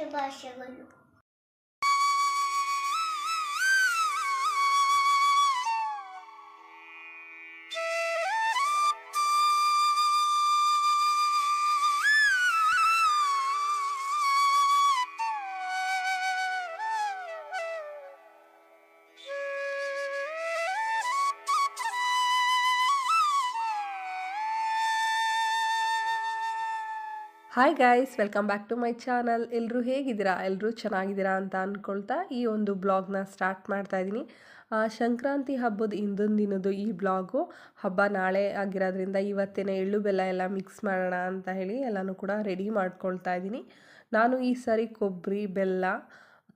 ಶುಭಾಶಯಗಳು hi guys welcome back to my channel ಎಲ್ಲರೂ ಹೇಗಿದ್ದೀರಾ? ಎಲ್ಲರೂ ಚೆನ್ನಾಗಿದ್ದೀರಾ ಅಂತ ಅಂದ್ಕೊಳ್ತಾ ಈ ಒಂದು ಬ್ಲಾಗ್ನ ಸ್ಟಾರ್ಟ್ ಮಾಡ್ತಾ ಇದ್ದೀನಿ. ಸಂಕ್ರಾಂತಿ ಹಬ್ಬದ ಹಿಂದಿನ ದಿನದ್ದು ಈ ಬ್ಲಾಗು ಹಬ್ಬ ನಾಳೆ ಆಗಿರೋದ್ರಿಂದ ಇವತ್ತೇನೆ ಎಳ್ಳು ಬೆಲ್ಲ ಎಲ್ಲ ಮಿಕ್ಸ್ ಮಾಡೋಣ ಅಂತ ಹೇಳಿ ಎಲ್ಲನೂ ಕೂಡ ರೆಡಿ ಮಾಡ್ಕೊಳ್ತಾ ಇದ್ದೀನಿ. ನಾನು ಈ ಸಾರಿ ಕೊಬ್ಬರಿ, ಬೆಲ್ಲ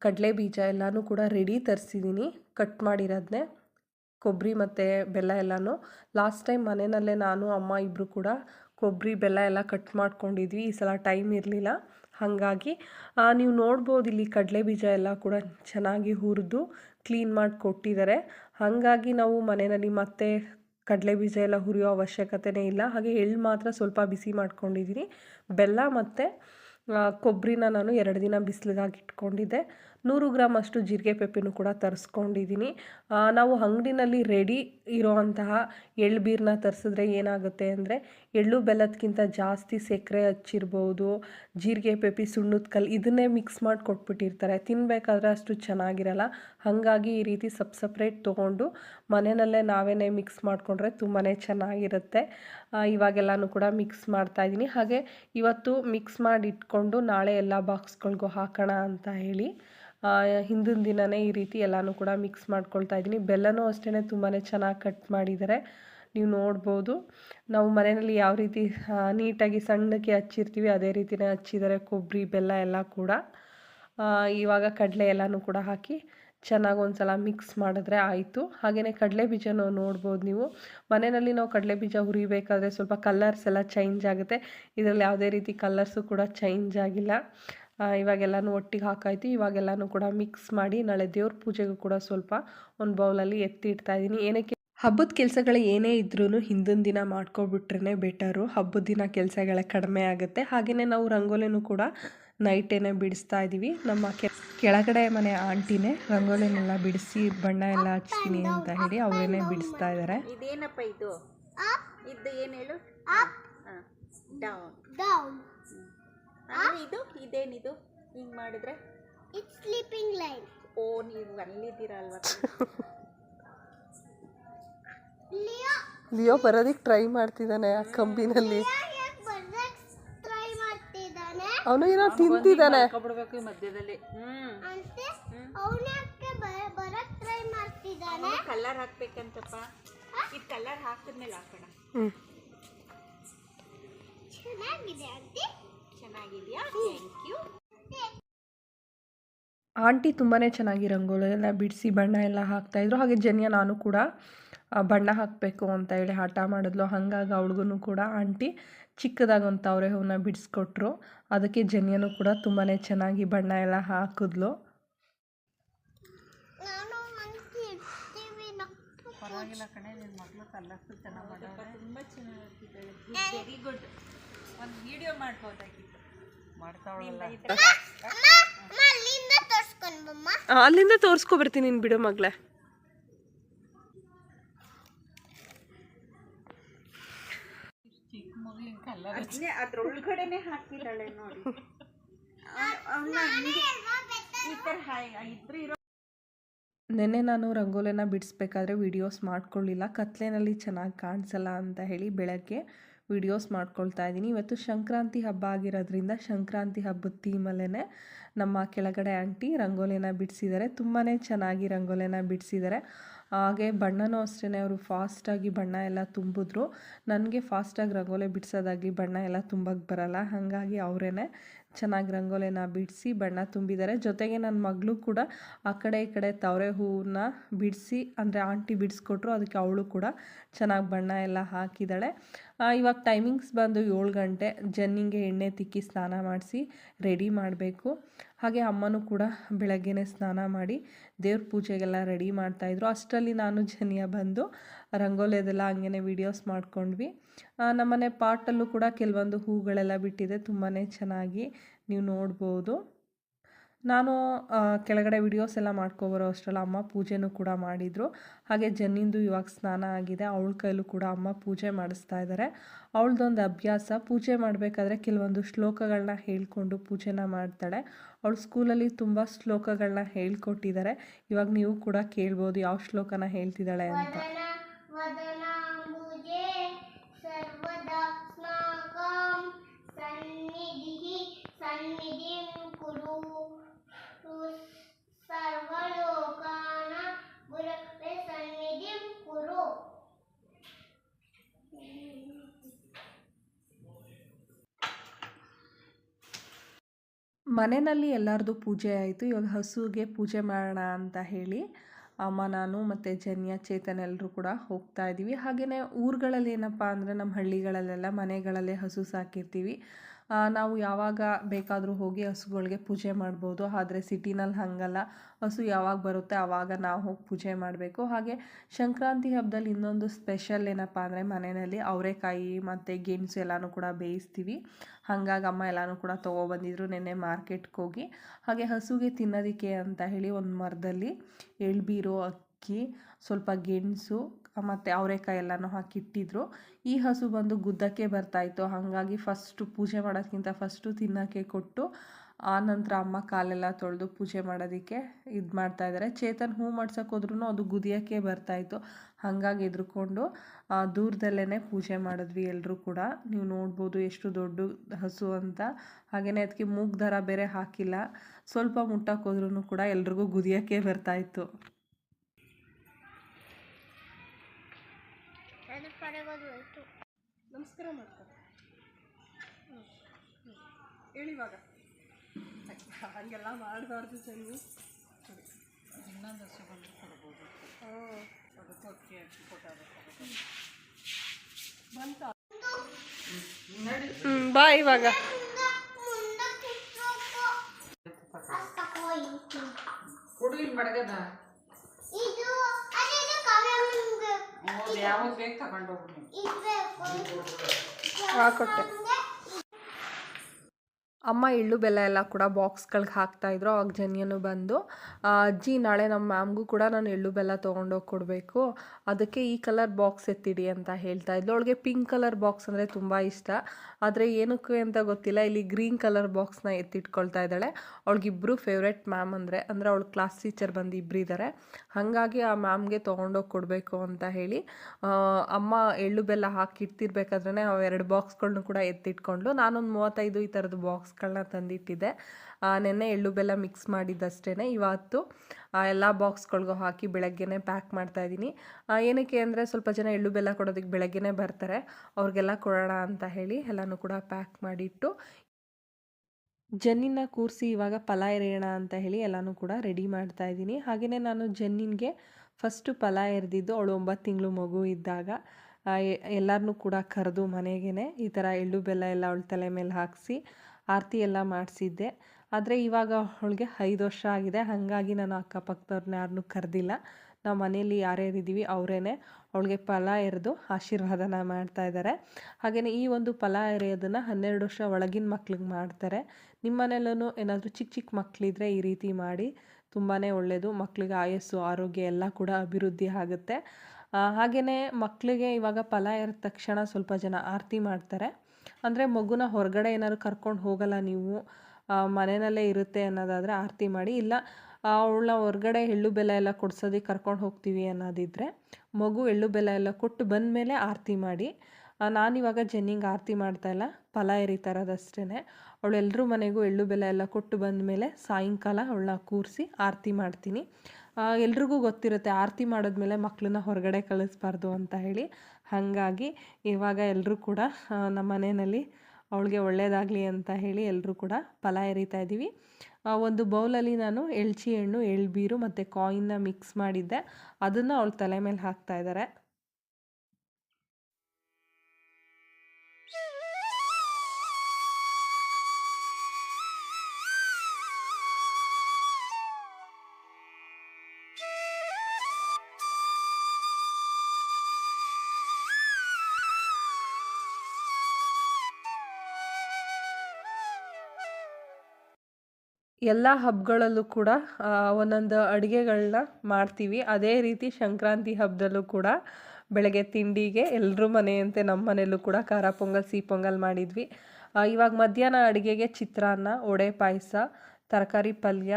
ಕಡಲೆ ಬೀಜ ಎಲ್ಲನೂ ಕೂಡ ರೆಡಿ ತರಿಸಿದ್ದೀನಿ. ಕಟ್ ಮಾಡಿರೋದನ್ನೇ ಕೊಬ್ಬರಿ ಮತ್ತು ಬೆಲ್ಲ ಎಲ್ಲನೂ. ಲಾಸ್ಟ್ ಟೈಮ್ ಮನೆಯಲ್ಲೇ ನಾನು, ಅಮ್ಮ ಇಬ್ಬರು ಕೂಡ ಕೊಬ್ಬರಿ ಬೆಲ್ಲ ಎಲ್ಲ ಕಟ್ ಮಾಡ್ಕೊಂಡಿದ್ವಿ. ಈ ಸಲ ಟೈಮ್ ಇರಲಿಲ್ಲ. ಹಾಗಾಗಿ ನೀವು ನೋಡ್ಬೋದು ಇಲ್ಲಿ ಕಡಲೆ ಬೀಜ ಎಲ್ಲ ಕೂಡ ಚೆನ್ನಾಗಿ ಹುರಿದು ಕ್ಲೀನ್ ಮಾಡಿ ಕೊಟ್ಟಿದ್ದಾರೆ. ಹಾಗಾಗಿ ನಾವು ಮನೆಯಲ್ಲಿ ಮತ್ತೆ ಕಡಲೆ ಬೀಜ ಎಲ್ಲ ಹುರಿಯೋ ಅವಶ್ಯಕತೆನೇ ಇಲ್ಲ. ಹಾಗೆ ಎಳ್ಳು ಮಾತ್ರ ಸ್ವಲ್ಪ ಬಿಸಿ ಮಾಡ್ಕೊಂಡಿದ್ದೀನಿ. ಬೆಲ್ಲ ಮತ್ತು ಕೊಬ್ಬರಿನ ನಾನು ಎರಡು ದಿನ ಬಿಸಿಲಿಗಾಗಿ ಇಟ್ಕೊಂಡಿದ್ದೆ ನೂರು ಗ್ರಾಮ್ ಅಷ್ಟು ಜೀರಿಗೆ ಪೆಪ್ಪೆನೂ ಕೂಡ ತರಿಸ್ಕೊಂಡಿದ್ದೀನಿ. ನಾವು ಅಂಗಡಿನಲ್ಲಿ ರೆಡಿ ಇರೋವಂತಹ ಎಳ್ಳು ಬೀರನ್ನ ತರಿಸಿದ್ರೆ ಏನಾಗುತ್ತೆ ಅಂದರೆ ಎಳ್ಳು ಬೆಲ್ಲದಕ್ಕಿಂತ ಜಾಸ್ತಿ ಸಕ್ಕರೆ ಹಚ್ಚಿರ್ಬೋದು, ಜೀರಿಗೆ ಪೆಪ್ಪಿ ಸುಣ್ಣದ ಕಲ್ಲು ಇದನ್ನೇ ಮಿಕ್ಸ್ ಮಾಡಿ ಕೊಟ್ಬಿಟ್ಟಿರ್ತಾರೆ. ತಿನ್ನಬೇಕಾದ್ರೆ ಅಷ್ಟು ಚೆನ್ನಾಗಿರಲ್ಲ. ಹಾಗಾಗಿ ಈ ರೀತಿ ಸಪ್ ಸಪ್ರೇಟ್ ತೊಗೊಂಡು ಮನೆಯಲ್ಲೇ ನಾವೇ ಮಿಕ್ಸ್ ಮಾಡಿಕೊಂಡ್ರೆ ತುಂಬಾ ಚೆನ್ನಾಗಿರುತ್ತೆ. ಇವಾಗೆಲ್ಲನೂ ಕೂಡ ಮಿಕ್ಸ್ ಮಾಡ್ತಾಯಿದ್ದೀನಿ ಹಾಗೆ ಇವತ್ತು ಮಿಕ್ಸ್ ಮಾಡಿ ಇಟ್ಕೊಂಡು ನಾಳೆ ಎಲ್ಲ ಬಾಕ್ಸ್ಗಳಿಗೂ ಹಾಕೋಣ ಅಂತ ಹೇಳಿ. ಹಿಂದಿನ ದಿನವೇ ಈ ರೀತಿ ಎಲ್ಲನೂ ಕೂಡ ಮಿಕ್ಸ್ ಮಾಡ್ಕೊಳ್ತಾ ಇದ್ದೀನಿ. ಬೆಲ್ಲನೂ ಅಷ್ಟೇ ತುಂಬಾ ಚೆನ್ನಾಗಿ ಕಟ್ ಮಾಡಿದ್ದಾರೆ ನೀವು ನೋಡ್ಬೋದು. ನಾವು ಮನೆಯಲ್ಲಿ ಯಾವ ರೀತಿ ನೀಟಾಗಿ ಸಣ್ಣಕ್ಕೆ ಹಚ್ಚಿರ್ತೀವಿ, ಅದೇ ರೀತಿಯೇ ಹಚ್ಚಿದ್ದಾರೆ ಕೊಬ್ಬರಿ ಬೆಲ್ಲ ಎಲ್ಲ ಕೂಡ. ಇವಾಗ ಕಡಲೆ ಎಲ್ಲನೂ ಕೂಡ ಹಾಕಿ ಚೆನ್ನಾಗಿ ಒಂದು ಸಲ ಮಿಕ್ಸ್ ಮಾಡಿದ್ರೆ ಆಯಿತು. ಹಾಗೆಯೇ ಕಡಲೆ ಬೀಜನೂ ನೋಡ್ಬೋದು ನೀವು. ಮನೆಯಲ್ಲಿ ನಾವು ಕಡಲೆ ಬೀಜ ಹುರಿಬೇಕಾದ್ರೆ ಸ್ವಲ್ಪ ಕಲರ್ಸ್ ಎಲ್ಲ ಚೇಂಜ್ ಆಗುತ್ತೆ. ಇದರಲ್ಲಿ ಯಾವುದೇ ರೀತಿ ಕಲರ್ಸು ಕೂಡ ಚೇಂಜ್ ಆಗಿಲ್ಲ. ಇವಾಗೆಲ್ಲನೂ ಒಟ್ಟಿಗೆ ಹಾಕಾಯ್ತು. ಇವಾಗೆಲ್ಲನೂ ಕೂಡ ಮಿಕ್ಸ್ ಮಾಡಿ ನಾಳೆ ದೇವ್ರ ಪೂಜೆಗೂ ಕೂಡ ಸ್ವಲ್ಪ ಒಂದು ಬೌಲಲ್ಲಿ ಎತ್ತಿ ಇಡ್ತಾ ಇದ್ದೀನಿ ಏನಕ್ಕೆ ಹಬ್ಬದ ಕೆಲಸಗಳು ಏನೇ ಇದ್ರೂ ಹಿಂದಿನ ದಿನ ಮಾಡ್ಕೊಬಿಟ್ರೇ ಬೆಟರು. ಹಬ್ಬದ ದಿನ ಕೆಲಸಗಳ ಕಡಿಮೆ ಆಗುತ್ತೆ. ಹಾಗೆಯೇ ನಾವು ರಂಗೋಲಿನೂ ಕೂಡ ನೈಟೇನೆ ಬಿಡಿಸ್ತಾ ಇದ್ದೀವಿ ನಮ್ಮ ಕೆ ಕೆಳಗಡೆ ಮನೆ ಆಂಟಿನೇ ರಂಗೋಲಿನೆಲ್ಲ ಬಿಡಿಸಿ ಬಣ್ಣ ಎಲ್ಲ ಹಚ್ತೀನಿ ಅಂತ ಹೇಳಿ ಅವರೇನೆ ಬಿಡಿಸ್ತಾ ಇದ್ದಾರೆ ಇದೇನಪ್ಪ ಇದು? ಇದು ಏನು ಹೇಳು? ಡೌನ್ ಡೌನ್ ಆಮೇಲೆ ಇದು ಇದೇನಿದು? ಹಿಂಗ್ ಮಾಡಿದ್ರೆ? ಇಟ್ಸ್ ಸ್ಲೀಪಿಂಗ್ ಲೈನ್ ಓ ನೀವು ಅಲ್ಲಿದ್ದೀರಾ ಅಲ್ವಾ ಲಿಯೋ? ಲಿಯೋ ಬರೋದಕ್ಕೆ ಟ್ರೈ ಮಾಡ್ತಿದ್ದಾನೆ ಆ ಕಂಬಿನಲ್ಲಿ. ಟ್ರೈ ಮಾಡ್ತಿದ್ದಾನೆ ಅವನು ಏನೋ ತಿಂತಿದ್ದಾನೆ ಬಿಡ್ಬೇಕು ಮಧ್ಯದಲ್ಲಿ. ಹ್ಮ್. ಅಂತೆ ಅವನಕ್ಕೆ ಬರಕ್ ಟ್ರೈ ಮಾಡ್ತಿದ್ದಾನೆ ಕಲರ್ ಹಾಕ್ಬೇಕಂತಪ್ಪ. ಇದು ಕಲರ್ ಹಾಕಿದ್ಮೇಲೆ ಹಾಕೋಣ. ಹ್ಮ್. ಚೆನ್ನಾಗಿದೆ ಆಂಟಿ ಚೆನ್ನಾಗಿದ್ಯಾ? ಥ್ಯಾಂಕ್ ಯು ಆಂಟಿ ತುಂಬಾ ಚೆನ್ನಾಗಿ ರಂಗೋಲಿ ಎಲ್ಲ ಬಿಡಿಸಿ ಬಣ್ಣ ಎಲ್ಲ ಹಾಕ್ತಾಯಿದ್ರು ಹಾಗೆ ಜನ್ಯ ನಾನು ಕೂಡ ಬಣ್ಣ ಹಾಕಬೇಕು ಅಂತ ಹೇಳಿ ಹಠ ಮಾಡಿದ್ಲು. ಹಾಗಾಗಿ ಅವಳಿಗೂ ಕೂಡ ಆಂಟಿ ಚಿಕ್ಕದಾಗಿ ಒಂದು ತಾವ್ರೆ ಹೂವನ್ನ ಬಿಡಿಸ್ಕೊಟ್ರು. ಅದಕ್ಕೆ ಜನ್ಯನೂ ಕೂಡ ತುಂಬಾ ಚೆನ್ನಾಗಿ ಬಣ್ಣ ಎಲ್ಲ ಹಾಕಿದ್ಲು. ಚೆನ್ನಾಗಿ ಒಂದು ವಿಡಿಯೋ ಮಾಡ್ಬೋದಾಗಿತ್ತು. ಅಲ್ಲಿಂದ ತೋರಿಸ್ಕೊ ಬರ್ತೀನಿ ನೀನು ಬಿಡು ಮಗಳೇ. ಅದ್ರೊಳಗಡೆನೆ ಹಾಕಿದ್ದಾಳೆ ನೋಡಿ. ಅವನ್ನ ಈ ಥರ ಹಾಯ್ ಇದ್ರೆ ಇರೋ ನೆನ್ನೆ ನಾನು ರಂಗೋಲಿನ ಬಿಡಿಸ್ಬೇಕಾದ್ರೆ ವಿಡಿಯೋಸ್ ಮಾಡ್ಕೊಳ್ಳಿಲ್ಲ. ಕತ್ಲೆನಲ್ಲಿ ಚೆನ್ನಾಗಿ ಕಾಣಿಸಲ್ಲ ಅಂತ ಹೇಳಿ ಬೆಳಗ್ಗೆ ವೀಡಿಯೋಸ್ ಮಾಡ್ಕೊಳ್ತಾ ಇದ್ದೀನಿ. ಇವತ್ತು ಸಂಕ್ರಾಂತಿ ಹಬ್ಬ ಆಗಿರೋದ್ರಿಂದ ಸಂಕ್ರಾಂತಿ ಹಬ್ಬದ ಥೀಮಲ್ಲೇ ನಮ್ಮ ಕೆಳಗಡೆ ಆಂಟಿ ರಂಗೋಲಿನ ಬಿಡಿಸಿದ್ದಾರೆ. ತುಂಬಾ ಚೆನ್ನಾಗಿ ರಂಗೋಲಿನ ಬಿಡಿಸಿದ್ದಾರೆ. ಹಾಗೆ ಬಣ್ಣನೂ ಅಷ್ಟೇ ಅವರು ಫಾಸ್ಟಾಗಿ ಬಣ್ಣ ಎಲ್ಲ ತುಂಬಿದ್ರು. ನನಗೆ ಫಾಸ್ಟಾಗಿ ರಂಗೋಲಿ ಬಿಡಿಸೋದಾಗಲಿ ಬಣ್ಣ ಎಲ್ಲ ತುಂಬಕ್ಕೆ ಬರಲ್ಲ. ಹಾಗಾಗಿ ಅವರೇ ಚೆನ್ನಾಗಿ ರಂಗೋಲಿನ ಬಿಡಿಸಿ ಬಣ್ಣ ತುಂಬಿದ್ದಾರೆ ಜೊತೆಗೆ ನನ್ನ ಮಗಳು ಕೂಡ ಆ ಕಡೆ ಈ ಕಡೆ ತವರೆ ಹೂವನ್ನ ಬಿಡಿಸಿ, ಅಂದರೆ ಆಂಟಿ ಬಿಡಿಸ್ಕೊಟ್ರು, ಅದಕ್ಕೆ ಅವಳು ಕೂಡ ಚೆನ್ನಾಗಿ ಬಣ್ಣ ಎಲ್ಲ ಹಾಕಿದ್ದಾಳೆ ಇವಾಗ ಟೈಮಿಂಗ್ಸ್ ಬಂದು ಏಳು ಗಂಟೆ. ಜನ್ನಿಂಗೆ ಎಣ್ಣೆ ತಿಕ್ಕಿ ಸ್ನಾನ ಮಾಡಿಸಿ ರೆಡಿ ಮಾಡಬೇಕು. ಹಾಗೆ ಅಮ್ಮನೂ ಕೂಡ ಬೆಳಗ್ಗೆನೇ ಸ್ನಾನ ಮಾಡಿ ದೇವ್ರ ಪೂಜೆಗೆಲ್ಲ ರೆಡಿ ಮಾಡ್ತಾಯಿದ್ರು ಅಷ್ಟರಲ್ಲಿ ನಾನು ಜನಿಯ ಬಂದು ರಂಗೋಲಿಯದೆಲ್ಲ ಹಂಗೆ ವೀಡಿಯೋಸ್ ಮಾಡ್ಕೊಂಡ್ವಿ. ನಮ್ಮನೆ ಪಾಟಲ್ಲೂ ಕೂಡ ಕೆಲವೊಂದು ಹೂಗಳೆಲ್ಲ ಬಿಟ್ಟಿದೆ ತುಂಬಾ ಚೆನ್ನಾಗಿ ನೀವು ನೋಡ್ಬೋದು. ನಾನು ಕೆಳಗಡೆ ವಿಡಿಯೋಸ್ ಎಲ್ಲ ಮಾಡ್ಕೊಬರೋ ಅಷ್ಟರಲ್ಲಿ ಅಮ್ಮ ಪೂಜೆನೂ ಕೂಡ ಮಾಡಿದರು. ಹಾಗೆ ಜನ್ನಿಂದು ಇವಾಗ ಸ್ನಾನ ಆಗಿದೆ, ಅವಳ ಕೈಲೂ ಕೂಡ ಅಮ್ಮ ಪೂಜೆ ಮಾಡಿಸ್ತಾ ಇದ್ದಾರೆ. ಅವಳದೊಂದು ಅಭ್ಯಾಸ, ಪೂಜೆ ಮಾಡಬೇಕಾದ್ರೆ ಕೆಲವೊಂದು ಶ್ಲೋಕಗಳನ್ನ ಹೇಳ್ಕೊಂಡು ಪೂಜೆನ ಮಾಡ್ತಾಳೆ. ಅವಳು ಸ್ಕೂಲಲ್ಲಿ ತುಂಬ ಶ್ಲೋಕಗಳನ್ನ ಹೇಳ್ಕೊಟ್ಟಿದ್ದಾರೆ. ಇವಾಗ ನೀವು ಕೂಡ ಕೇಳ್ಬೋದು, ಯಾವ ಶ್ಲೋಕನ ಹೇಳ್ತಿದ್ದಾಳೆ ಅಂತ. ಮನೆಯಲ್ಲಿ ಎಲ್ಲರದು ಪೂಜೆ ಆಯಿತು. ಇವಾಗ ಹಸುಗೆ ಪೂಜೆ ಮಾಡೋಣ ಅಂತ ಹೇಳಿ ಅಮ್ಮ, ನಾನು ಮತ್ತು ಜನ್ಯ, ಚೇತನ್ ಎಲ್ಲರೂ ಕೂಡ ಹೋಗ್ತಾ ಇದ್ದೀವಿ ಹಾಗೆಯೇ ಊರುಗಳಲ್ಲಿ ಏನಪ್ಪ ಅಂದರೆ ನಮ್ಮ ಹಳ್ಳಿಗಳಲ್ಲೆಲ್ಲ ಮನೆಗಳಲ್ಲೇ ಹಸು ಸಾಕಿರ್ತೀವಿ. ನಾವು ಯಾವಾಗ ಬೇಕಾದರೂ ಹೋಗಿ ಹಸುಗಳಿಗೆ ಪೂಜೆ ಮಾಡ್ಬೋದು. ಆದರೆ ಸಿಟಿನಲ್ಲಿ ಹಾಗಲ್ಲ. ಹಸು ಯಾವಾಗ ಬರುತ್ತೆ ಆವಾಗ ನಾವು ಹೋಗಿ ಪೂಜೆ ಮಾಡಬೇಕು. ಹಾಗೆ ಸಂಕ್ರಾಂತಿ ಹಬ್ಬದಲ್ಲಿ ಇನ್ನೊಂದು ಸ್ಪೆಷಲ್ ಏನಪ್ಪ ಅಂದರೆ ಮನೆಯಲ್ಲಿ ಅವರೆಕಾಯಿ ಮತ್ತು ಗೆಣಸು ಎಲ್ಲನೂ ಕೂಡ ಬೇಯಿಸ್ತೀವಿ. ಹಾಗಾಗಿ ಅಮ್ಮ ಎಲ್ಲನೂ ಕೂಡ ತೊಗೊಬಂದಿದ್ರು ನೆನ್ನೆ ಮಾರ್ಕೆಟ್ಗೆ ಹೋಗಿ. ಹಾಗೆ ಹಸುಗೆ ತಿನ್ನೋದಕ್ಕೆ ಅಂತ ಹೇಳಿ ಒಂದು ಮರದಲ್ಲಿ ಎಳ್ಬೀರು ಅಕ್ಕಿ, ಸ್ವಲ್ಪ ಗೆಣಸು ಮತ್ತು ಅವರೆಕಾಯಿ ಎಲ್ಲನೂ ಹಾಕಿಟ್ಟಿದ್ರು. ಈ ಹಸು ಬಂದು ಗುದ್ದಕ್ಕೆ ಬರ್ತಾಯಿತ್ತು ಹಾಗಾಗಿ ಫಸ್ಟು ಪೂಜೆ ಮಾಡೋದಕ್ಕಿಂತ ಫಸ್ಟು ತಿನ್ನೋಕ್ಕೆ ಕೊಟ್ಟು, ಆ ನಂತರ ಅಮ್ಮ ಕಾಲೆಲ್ಲ ತೊಳೆದು ಪೂಜೆ ಮಾಡೋದಕ್ಕೆ ಇದು ಮಾಡ್ತಾ ಇದ್ದಾರೆ ಚೇತನ್ ಹೂ ಮಾಡ್ಸೋಕೆ ಹೋದ್ರೂ ಅದು ಗುದಿಯೋಕ್ಕೆ ಬರ್ತಾಯಿತ್ತು ಹಾಗಾಗಿ ಎದ್ರುಕೊಂಡು ದೂರದಲ್ಲೇ ಪೂಜೆ ಮಾಡಿದ್ವಿ ಎಲ್ಲರೂ ಕೂಡ. ನೀವು ನೋಡ್ಬೋದು ಎಷ್ಟು ದೊಡ್ಡ ಹಸು ಅಂತ. ಹಾಗೆಯೇ ಅದಕ್ಕೆ ಮೂಗ್ ದರ ಬೇರೆ ಹಾಕಿಲ್ಲ. ಸ್ವಲ್ಪ ಮುಟ್ಟಕ್ಕೆ ಹೋದ್ರೂ ಕೂಡ ಎಲ್ರಿಗೂ ಗುದಿಯೋಕ್ಕೆ ಬರ್ತಾಯಿತ್ತು ಅದು ಕಡೆಗೋದು ಆಯಿತು ನಮಸ್ಕಾರ ಮಾಡ್ತಾರೆ ಹೇಳಿವಾಗ ಹಂಗೆಲ್ಲ ಮಾಡಬಾರ್ದು ಜನ್ನಿ ಇನ್ನೊಂದು ಹಸು ಬಂದು ಕೊಡ್ಬೋದು ಅದಕ್ಕೂ ಅಕ್ಕಿ ಕೊಟ್ಟಾಗುತ್ತೆ ಬಂತ ಬಾ ಇವಾಗ. ಕೊಡ್ಲಿ ಮಡಗದ. ಇದು ಯಾವಾಗ ಬೇಕು ತಗೊಂಡು ಹೋಗ್ರಿ ಇದು ಹಾಕೊಟ್ಟೆ. ಅಮ್ಮ ಎಳ್ಳು ಬೆಲ್ಲ ಎಲ್ಲ ಕೂಡ ಬಾಕ್ಸ್ಗಳಿಗೆ ಹಾಕ್ತಾಯಿದ್ರು ಅವಾಗ ಜನ್ಯನು ಬಂದು. ಅಜ್ಜಿ ನಾಳೆ ನಮ್ಮ ಮ್ಯಾಮ್ಗೂ ಕೂಡ ನಾನು ಎಳ್ಳು ಬೆಲ್ಲ ತೊಗೊಂಡೋಗಿ ಕೊಡಬೇಕು. ಅದಕ್ಕೆ ಈ ಕಲರ್ ಬಾಕ್ಸ್ ಎತ್ತಿಡಿ ಅಂತ ಹೇಳ್ತಾ ಇದ್ಲು. ಅವಳಿಗೆ ಪಿಂಕ್ ಕಲರ್ ಬಾಕ್ಸ್ ಅಂದರೆ ತುಂಬ ಇಷ್ಟ. ಆದರೆ ಏನಕ್ಕೆ ಅಂತ ಗೊತ್ತಿಲ್ಲ, ಇಲ್ಲಿ ಗ್ರೀನ್ ಕಲರ್ ಬಾಕ್ಸ್ನ ಎತ್ತಿಟ್ಕೊಳ್ತಾ ಇದ್ದಾಳೆ. ಅವಳಿಗಿಬ್ಬರು ಫೇವ್ರೆಟ್ ಮ್ಯಾಮ್ ಅಂದರೆ ಅಂದರೆ ಅವಳು ಕ್ಲಾಸ್ ಟೀಚರ್ ಬಂದು ಇಬ್ಬರು ಇದ್ದಾರೆ ಹಾಗಾಗಿ ಆ ಮ್ಯಾಮ್ಗೆ ತೊಗೊಂಡೋಗಿ ಕೊಡಬೇಕು ಅಂತ ಹೇಳಿ ಅಮ್ಮ ಎಳ್ಳು ಬೆಲ್ಲ ಹಾಕಿಟ್ಟಿರ್ಬೇಕಾದ್ರೆ ಅವು ಎರಡು ಬಾಕ್ಸ್ಗಳ್ನು ಕೂಡ ಎತ್ತಿಟ್ಕೊಂಡು ನಾನೊಂದು ಮೂವತ್ತೈದು ಈ ಥರದ್ದು ಬಾಕ್ಸ್ಗಳನ್ನ ತಂದಿಟ್ಟಿದ್ದೆ ನೆನ್ನೆ ಎಳ್ಳು ಬೆಲ್ಲ ಮಿಕ್ಸ್ ಮಾಡಿದ್ದಷ್ಟೇ ಇವತ್ತು ಎಲ್ಲ ಬಾಕ್ಸ್ಗಳಿಗೂ ಹಾಕಿ ಬೆಳಗ್ಗೆನೇ ಪ್ಯಾಕ್ ಮಾಡ್ತಾಯಿದ್ದೀನಿ ಏನಕ್ಕೆ ಅಂದರೆ ಸ್ವಲ್ಪ ಜನ ಎಳ್ಳು ಬೆಲ್ಲ ಕೊಡೋದಕ್ಕೆ ಬೆಳಗ್ಗೆನೇ ಬರ್ತಾರೆ. ಅವ್ರಿಗೆಲ್ಲ ಕೊಡೋಣ ಅಂತ ಹೇಳಿ ಎಲ್ಲನೂ ಕೂಡ ಪ್ಯಾಕ್ ಮಾಡಿಟ್ಟು, ಜನ್ನಿನ ಕೂರಿಸಿ ಇವಾಗ ಫಲ ಎರೆಯೋಣ ಅಂತ ಹೇಳಿ ಎಲ್ಲನೂ ಕೂಡ ರೆಡಿ ಮಾಡ್ತಾ ಇದ್ದೀನಿ. ಹಾಗೆಯೇ ನಾನು ಜನ್ನಿನ್ಗೆ ಫಸ್ಟು ಫಲ ಎರೆದಿದ್ದು ಅವಳು ಒಂಬತ್ತು ತಿಂಗಳು ಮಗು ಇದ್ದಾಗ. ಎಲ್ಲರನ್ನೂ ಕೂಡ ಕರೆದು ಮನೆಗೇ ಈ ಥರ ಎಳ್ಳು ಬೆಲ್ಲ ಎಲ್ಲ ಅವಳ ತಲೆ ಮೇಲೆ ಹಾಕಿಸಿ ಆರತಿ ಎಲ್ಲ ಮಾಡಿಸಿದ್ದೆ. ಆದರೆ ಇವಾಗ ಅವಳಿಗೆ ಐದು ವರ್ಷ ಆಗಿದೆ. ಹಾಗಾಗಿ ನಾನು ಅಕ್ಕಪಕ್ಕದವ್ರನ್ನ ಯಾರನ್ನೂ ಕರೆದಿಲ್ಲ. ನಾವು ಮನೇಲಿ ಯಾರ್ಯಾರಿದ್ದೀವಿ ಅವರೇ ಅವಳಿಗೆ ಫಲ ಎರೆದು ಆಶೀರ್ವಾದನ ಮಾಡ್ತಾ ಇದ್ದಾರೆ ಹಾಗೆಯೇ ಈ ಒಂದು ಫಲ ಎರೆಯೋದನ್ನು ಹನ್ನೆರಡು ವರ್ಷ ಒಳಗಿನ ಮಕ್ಳಿಗೆ ಮಾಡ್ತಾರೆ. ನಿಮ್ಮ ಮನೆಯಲ್ಲೂ ಏನಾದರೂ ಚಿಕ್ಕ ಚಿಕ್ಕ ಮಕ್ಕಳಿದ್ರೆ ಈ ರೀತಿ ಮಾಡಿ ತುಂಬಾ ಒಳ್ಳೆಯದು ಮಕ್ಕಳಿಗೆ ಆಯಸ್ಸು, ಆರೋಗ್ಯ ಎಲ್ಲ ಕೂಡ ಅಭಿವೃದ್ಧಿ ಆಗುತ್ತೆ. ಹಾಗೆಯೇ ಮಕ್ಕಳಿಗೆ ಇವಾಗ ಫಲ ಎರೆದ ತಕ್ಷಣ ಸ್ವಲ್ಪ ಜನ ಆರತಿ ಮಾಡ್ತಾರೆ. ಅಂದರೆ ಮಗುನ ಹೊರಗಡೆ ಏನಾದ್ರು ಕರ್ಕೊಂಡು ಹೋಗಲ್ಲ ನೀವು ಮನೆಯಲ್ಲೇ ಇರುತ್ತೆ ಅನ್ನೋದಾದರೆ ಆರತಿ ಮಾಡಿ. ಇಲ್ಲ ಅವಳನ್ನ ಹೊರಗಡೆ ಎಳ್ಳು ಬೆಲ್ಲ ಎಲ್ಲ ಕೊಡ್ಸೋದಕ್ಕೆ ಕರ್ಕೊಂಡು ಹೋಗ್ತೀವಿ ಅನ್ನೋದಿದ್ರೆ ಮಗು ಎಳ್ಳು ಬೆಲ್ಲ ಎಲ್ಲ ಕೊಟ್ಟು ಬಂದಮೇಲೆ ಆರತಿ ಮಾಡಿ. ನಾನಿವಾಗ ಜೆನ್ನಿಂಗ್ ಆರತಿ ಮಾಡ್ತಾ ಇಲ್ಲ, ಫಲ ಎರಿತಾ ಇರೋದಷ್ಟೇ ಅವಳು ಎಲ್ಲರೂ ಮನೆಗೂ ಎಳ್ಳು ಬೆಲ್ಲ ಎಲ್ಲ ಕೊಟ್ಟು ಬಂದಮೇಲೆ ಸಾಯಂಕಾಲ ಅವಳನ್ನ ಕೂರಿಸಿ ಆರತಿ ಮಾಡ್ತೀನಿ. ಎಲ್ರಿಗೂ ಗೊತ್ತಿರುತ್ತೆ, ಆರತಿ ಮಾಡಿದ್ಮೇಲೆ ಮಕ್ಕಳನ್ನ ಹೊರಗಡೆ ಕಳಿಸ್ಬಾರ್ದು ಅಂತ ಹೇಳಿ. ಹಾಗಾಗಿ ಇವಾಗ ಎಲ್ಲರೂ ಕೂಡ ನಮ್ಮ ಮನೆಯಲ್ಲಿ ಅವಳಿಗೆ ಒಳ್ಳೆಯದಾಗಲಿ ಅಂತ ಹೇಳಿ ಎಲ್ಲರೂ ಕೂಡ ಫಲ ಎರಿತಾ ಇದ್ದೀವಿ. ಒಂದು ಬೌಲಲ್ಲಿ ನಾನು ಎಳ್ಚಿ ಹಣ್ಣು ಎಳ್ಬೀರು ಮತ್ತು ಕಾಯಿನ್ನ ಮಿಕ್ಸ್ ಮಾಡಿದ್ದೆ. ಅದನ್ನು ಅವಳ ತಲೆ ಮೇಲೆ ಹಾಕ್ತಾ ಇದ್ದಾರೆ. ಎಲ್ಲ ಹಬ್ಬಗಳಲ್ಲೂ ಕೂಡ ಒಂದೊಂದು ಅಡುಗೆಗಳನ್ನ ಮಾಡ್ತೀವಿ. ಅದೇ ರೀತಿ ಸಂಕ್ರಾಂತಿ ಹಬ್ಬದಲ್ಲೂ ಕೂಡ, ಬೆಳಗ್ಗೆ ತಿಂಡಿಗೆ ಎಲ್ಲರೂ ಮನೆಯಂತೆ ನಮ್ಮ ಮನೆಯಲ್ಲೂ ಕೂಡ ಖಾರ ಪೊಂಗಲ್, ಸಿಹಿ ಪೊಂಗಲ್ ಮಾಡಿದ್ವಿ. ಇವಾಗ ಮಧ್ಯಾಹ್ನ ಅಡುಗೆಗೆ ಚಿತ್ರಾನ್ನ, ವಡೆ ಪಾಯಸ, ತರಕಾರಿ ಪಲ್ಯ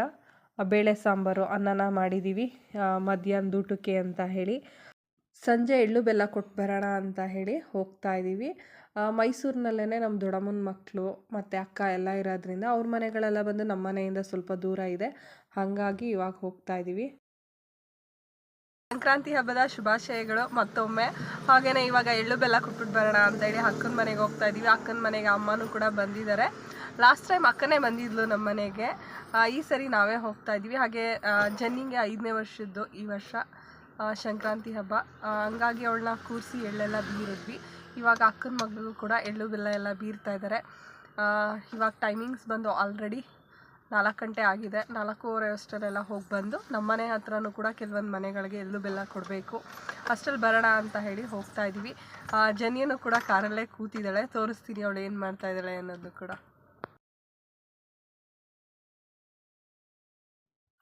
ಬೇಳೆ ಸಾಂಬಾರು, ಅನ್ನನ ಮಾಡಿದ್ದೀವಿ ಮಧ್ಯಾಹ್ನ ಮಧ್ಯಾಹ್ನದ ಊಟಕ್ಕೆ ಅಂತ ಹೇಳಿ. ಸಂಜೆ ಎಳ್ಳು ಬೆಲ್ಲ ಕೊಟ್ಟು ಬರೋಣ ಅಂತ ಹೇಳಿ ಹೋಗ್ತಾ ಇದ್ದೀವಿ ಮೈಸೂರಿನಲ್ಲೇ ನಮ್ಮ ದೊಡ್ಡಮ್ಮನ ಮಕ್ಕಳು ಮತ್ತು ಅಕ್ಕ ಎಲ್ಲ ಇರೋದ್ರಿಂದ ಅವ್ರ ಮನೆಗಳೆಲ್ಲ ಬಂದು ನಮ್ಮ ಮನೆಯಿಂದ ಸ್ವಲ್ಪ ದೂರ ಇದೆ. ಹಾಗಾಗಿ ಇವಾಗ ಹೋಗ್ತಾ ಇದ್ದೀವಿ ಸಂಕ್ರಾಂತಿ ಹಬ್ಬದ ಶುಭಾಶಯಗಳು ಮತ್ತೊಮ್ಮೆ. ಹಾಗೆಯೇ ಇವಾಗ ಎಳ್ಳು ಬೆಲ್ಲ ಕೊಟ್ಬಿಟ್ಟು ಬರೋಣ ಅಂತ ಹೇಳಿ ಅಕ್ಕನ ಮನೆಗೆ ಹೋಗ್ತಾ ಇದ್ದೀವಿ ಅಕ್ಕನ ಮನೆಗೆ ಅಮ್ಮನೂ ಕೂಡ ಬಂದಿದ್ದಾರೆ. ಲಾಸ್ಟ್ ಟೈಮ್ ಅಕ್ಕನೇ ಬಂದಿದ್ಲು ನಮ್ಮ ಮನೆಗೆ. ಈ ಸರಿ ನಾವೇ ಹೋಗ್ತಾ ಇದ್ದೀವಿ ಹಾಗೆ ಜನ್ನಿಗೆ ಐದನೇ ವರ್ಷದ್ದು ಈ ವರ್ಷ ಸಂಕ್ರಾಂತಿ ಹಬ್ಬ. ಹಂಗಾಗಿ ಅವಳನ್ನ ಕೂರಿಸಿ ಎಳ್ಳೆಲ್ಲ ಬೀರಿದ್ವಿ. ಇವಾಗ ಅಕ್ಕನ ಮಗಳಿಗೂ ಕೂಡ ಎಳ್ಳು ಬೆಲ್ಲ ಎಲ್ಲ ಬೀರ್ತಾ ಇದ್ದಾರೆ ಇವಾಗ ಟೈಮಿಂಗ್ಸ್ ಬಂದು ಆಲ್ರೆಡಿ ನಾಲ್ಕು ಗಂಟೆ ಆಗಿದೆ. ನಾಲ್ಕೂವರೆ ಅಷ್ಟರಲ್ಲೆಲ್ಲ ಹೋಗಿ ಬಂದು ನಮ್ಮನೆ ಹತ್ರನೂ ಕೂಡ ಕೆಲವೊಂದು ಮನೆಗಳಿಗೆ ಎಳ್ಳು ಬೆಲ್ಲ ಕೊಡಬೇಕು. ಅಷ್ಟರಲ್ಲಿ ಬರೋಣ ಅಂತ ಹೇಳಿ ಹೋಗ್ತಾ ಇದ್ದೀವಿ ಜನಿಯನ್ನು ಜನಿಯನು ಕೂಡ ಕಾರಲ್ಲೇ ಕೂತಿದ್ದಾಳೆ. ತೋರಿಸ್ತೀನಿ ಅವಳು ಏನು ಮಾಡ್ತಾ ಇದ್ದಾಳೆ ಅನ್ನೋದು ಕೂಡ.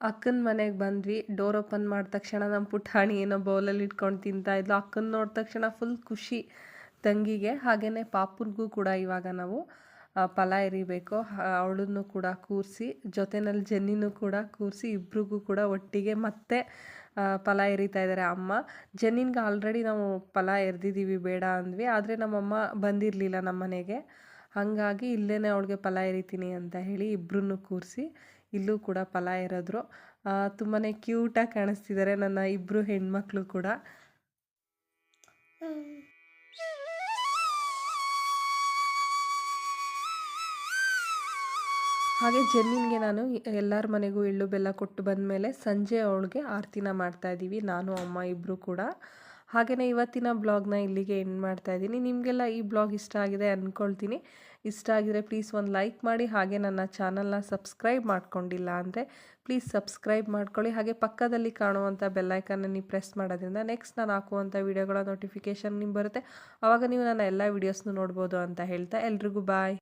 ಅಕ್ಕನ ಮನೆಗೆ ಬಂದ್ವಿ. ಡೋರ್ ಓಪನ್ ಮಾಡಿದ ತಕ್ಷಣ ನಮ್ಮ ಪುಟಾಣಿ ಏನೋ ಬೌಲಲ್ಲಿ ಇಟ್ಕೊಂಡು ತಿಂತಾ ಇದ್ಲು. ಅಕ್ಕನ ನೋಡಿದ ತಕ್ಷಣ ಫುಲ್ ಖುಷಿ. ತಂಗಿಗೆ ಹಾಗೆಯೇ ಪಾಪುರ್ಗೂ ಕೂಡ ಇವಾಗ ನಾವು ಫಲ ಎರಿಬೇಕು. ಅವಳನ್ನು ಕೂಡ ಕೂರಿಸಿ, ಜೊತೆನಲ್ಲಿ ಜೆನ್ನಿನೂ ಕೂಡ ಕೂರಿಸಿ, ಇಬ್ರಿಗೂ ಕೂಡ ಒಟ್ಟಿಗೆ ಮತ್ತೆ ಫಲ ಎರಿತಾ ಇದ್ದಾರೆ. ಅಮ್ಮ, ಜೆನ್ನಿನ್ಗೆ ಆಲ್ರೆಡಿ ನಾವು ಫಲ ಎರೆದಿದ್ದೀವಿ, ಬೇಡ ಅಂದ್ವಿ. ಆದರೆ ನಮ್ಮಮ್ಮ ಬಂದಿರಲಿಲ್ಲ ನಮ್ಮ ಮನೆಗೆ. ಹಾಗಾಗಿ ಇಲ್ಲೇ ಅವಳಿಗೆ ಫಲ ಎರಿತೀನಿ ಅಂತ ಹೇಳಿ ಇಬ್ಬರನ್ನು ಕೂರಿಸಿ, ಇಲ್ಲೂ ಕೂಡ ಫಲ ಎರೆದ್ರು. ತುಂಬಾ ಕ್ಯೂಟಾಗಿ ಕಾಣಿಸ್ತಿದ್ದಾರೆ ನನ್ನ ಇಬ್ಬರು ಹೆಣ್ಮಕ್ಳು ಕೂಡ. ಹಾಗೆ ಜೆನ್ನಿನ್ಗೆ ನಾನು ಎಲ್ಲರ ಮನೆಗೂ ಎಳ್ಳು ಬೆಲ್ಲ ಕೊಟ್ಟು ಬಂದಮೇಲೆ ಸಂಜೆ ಅವಳಿಗೆ ಆರತಿನ ಮಾಡ್ತಾ ಇದ್ದೀವಿ, ನಾನು, ಅಮ್ಮ ಇಬ್ಬರು ಕೂಡ. ಹಾಗೆಯೇ ಇವತ್ತಿನ ಬ್ಲಾಗ್ನ ಇಲ್ಲಿಗೆ ಎಂಡ್ ಮಾಡ್ತಾ ಇದ್ದೀನಿ. ನಿಮಗೆಲ್ಲ ಈ ಬ್ಲಾಗ್ ಇಷ್ಟ ಆಗಿದೆ ಅಂದ್ಕೊಳ್ತೀನಿ ಇಷ್ಟ ಆಗಿದ್ರೆ ಪ್ಲೀಸ್ ಒಂದು ಲೈಕ್ ಮಾಡಿ, ಹಾಗೆ ನನ್ನ ಚಾನಲ್ನ ಸಬ್ಸ್ಕ್ರೈಬ್ ಮಾಡ್ಕೊಂಡಿಲ್ಲ ಅಂದರೆ ಪ್ಲೀಸ್ ಸಬ್ಸ್ಕ್ರೈಬ್ ಮಾಡ್ಕೊಳ್ಳಿ. ಹಾಗೆ ಪಕ್ಕದಲ್ಲಿ ಕಾಣುವಂಥ ಬೆಲ್ಲೈಕನ್ನ ನೀವು ಪ್ರೆಸ್ ಮಾಡೋದ್ರಿಂದ ನೆಕ್ಸ್ಟ್ ನಾನು ಹಾಕುವಂಥ ವೀಡಿಯೋಗಳ ನೋಟಿಫಿಕೇಷನ್ ನಿಮ್ಗೆ ಬರುತ್ತೆ. ಆವಾಗ ನೀವು ನನ್ನ ಎಲ್ಲ ವೀಡಿಯೋಸ್ನು ನೋಡ್ಬೋದು ಅಂತ ಹೇಳ್ತಾ ಎಲ್ರಿಗೂ ಬಾಯ್